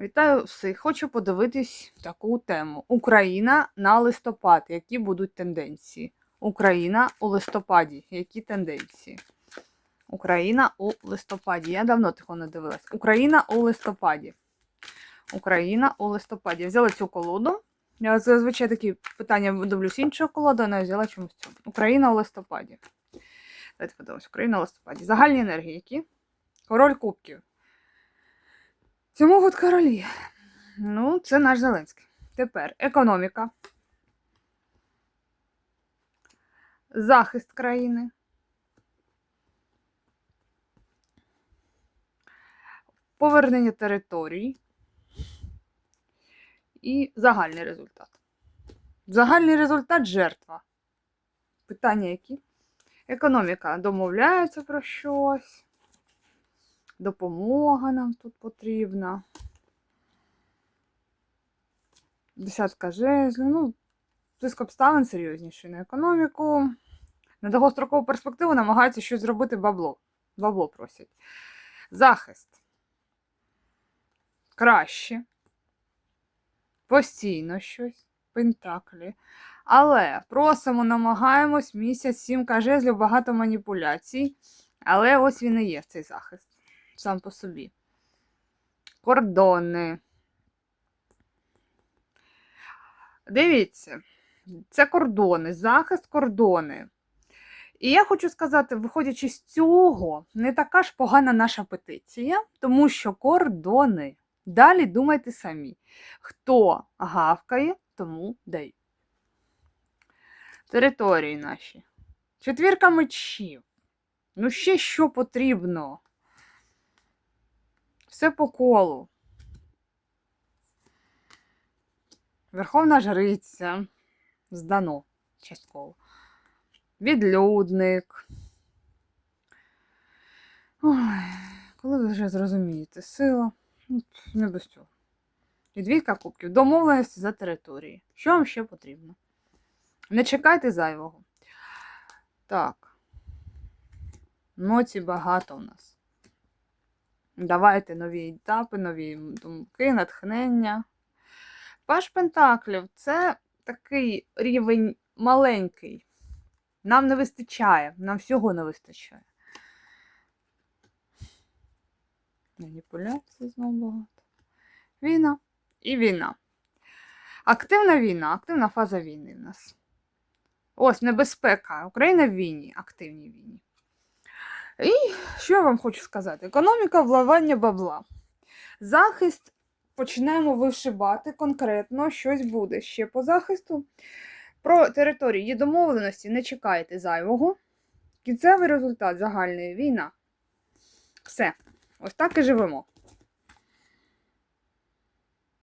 Вітаю всіх! Хочу подивитись таку тему. Україна на листопад. Які будуть тенденції? Україна у листопаді. Які тенденції? Україна у листопаді. Я давно такого не дивилась. Україна у листопаді. Україна у листопаді. Взяла цю колоду. Я зазвичай такі питання дивлюсь іншого колоду, але я взяла чомусь цю. Україна у листопаді. Давайте подивимось. Україна у листопаді. Загальні енергії які? Король кубків. Цьому от королі. Ну, це наш Зеленський. Тепер економіка. Захист країни. Повернення територій. І загальний результат. Загальний результат жертва. Питання які? Економіка домовляється про щось. Допомога нам тут потрібна. Десятка жезлів. Ну, тиск обставин серйозніший на економіку. На довгострокову перспективу намагаються щось зробити бабло. Бабло просять. Захист. Краще. Постійно щось. Пентаклі. Але просимо, намагаємось місяць, сімка жезлів, багато маніпуляцій. Але ось він і є цей захист сам по собі. Кордони. Дивіться, це кордони, захист кордони. І я хочу сказати, виходячи з цього, не така ж погана наша петиція, тому що кордони. Далі думайте самі. Хто гавкає, тому дають. Території наші. Четвірка мечів. Ну, ще що потрібно? Все по колу. Верховна жриця. Здано частково. Відлюдник. Ой, коли ви вже зрозумієте, сила. Ну, Не без цього. І двійка кубків. Домовленості за території. Що вам ще потрібно? Не чекайте зайвого. Так. Ноці багато у нас. Давайте нові етапи, нові думки, натхнення. Паш Пентаклів це такий рівень маленький. Нам не вистачає, нам всього не вистачає. Маніпуляції знову багато. Війна і війна. Активна війна, активна фаза війни в нас. Ось небезпека. Україна в війні, активній війні. І що я вам хочу сказати? Економіка вливання бабла. Захист починаємо вишибати конкретно, щось буде ще по захисту. Про території є домовленості, не чекайте зайвого. Кінцевий результат загальної війна. Все. Ось так і живемо.